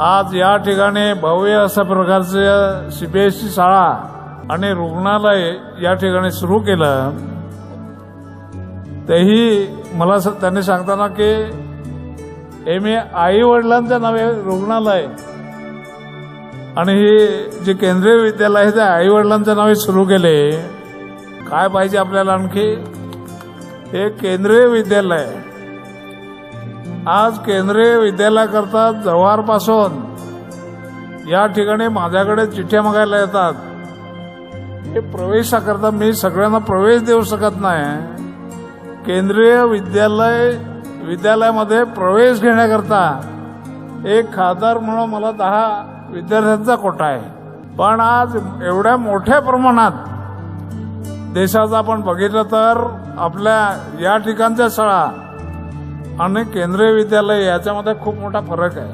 आज या ठिकाणी भव्य अशा प्रकारचं सीबीएसई शाळा आणि रुग्णालय या ठिकाणी सुरू केलं. तेही मला स- त्यांनी सांगताना की हे मी आई वडिलांच्या नावे रुग्णालय. आणि ही जे केंद्रीय विद्यालय आहे ते आई वडिलांच्या नावे सुरू केले. काय पाहिजे आपल्याला आणखी? हे केंद्रीय विद्यालय. आज केंद्रीय विद्यालयाकरता जव्हारपासून या ठिकाणी माझ्याकडे चिठ्ठ्या मागायला येतात. हे प्रवेशाकरता मी सगळ्यांना प्रवेश देऊ शकत नाही. केंद्रीय विद्यालय विद्यालयामध्ये प्रवेश घेण्याकरता एक खासदार म्हणून मला दहा विद्यार्थ्यांचा कोटा आहे. पण आज एवढ्या मोठ्या प्रमाणात देशाचा आपण बघितलं तर आपल्या या ठिकाणच्या शाळा आणि केंद्रीय विद्यालय याच्यामध्ये खूप मोठा फरक आहे.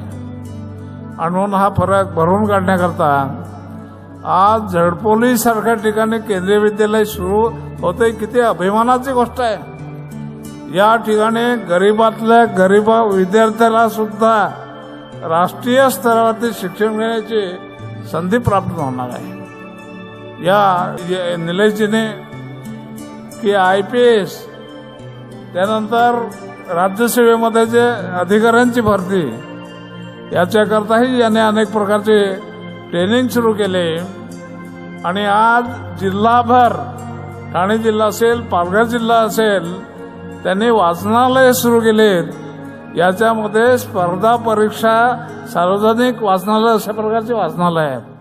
आणि म्हणून हा फरक भरून काढण्याकरता आज झडपोलीसारख्या ठिकाणी केंद्रीय विद्यालय सुरू होते किती अभिमानाची गोष्ट आहे. या ठिकाणी गरीबातल्या गरीब विद्यार्थ्याला सुद्धा राष्ट्रीय स्तरावरती शिक्षण घेण्याची संधी प्राप्त होणार आहे. या या निलेशजीने की आय पी एस त्यानंतर राज्यसेवेमध्ये जे अधिकाऱ्यांची भरती याच्याकरताही याने अनेक प्रकारचे ट्रेनिंग सुरू केले. आणि आज जिल्हाभर ठाणे जिल्हा असेल पालघर जिल्हा असेल त्यांनी वाचनालय सुरू केलेत. याच्यामध्ये स्पर्धा परीक्षा सार्वजनिक वाचनालय अशा प्रकारचे वाचनालय आहेत.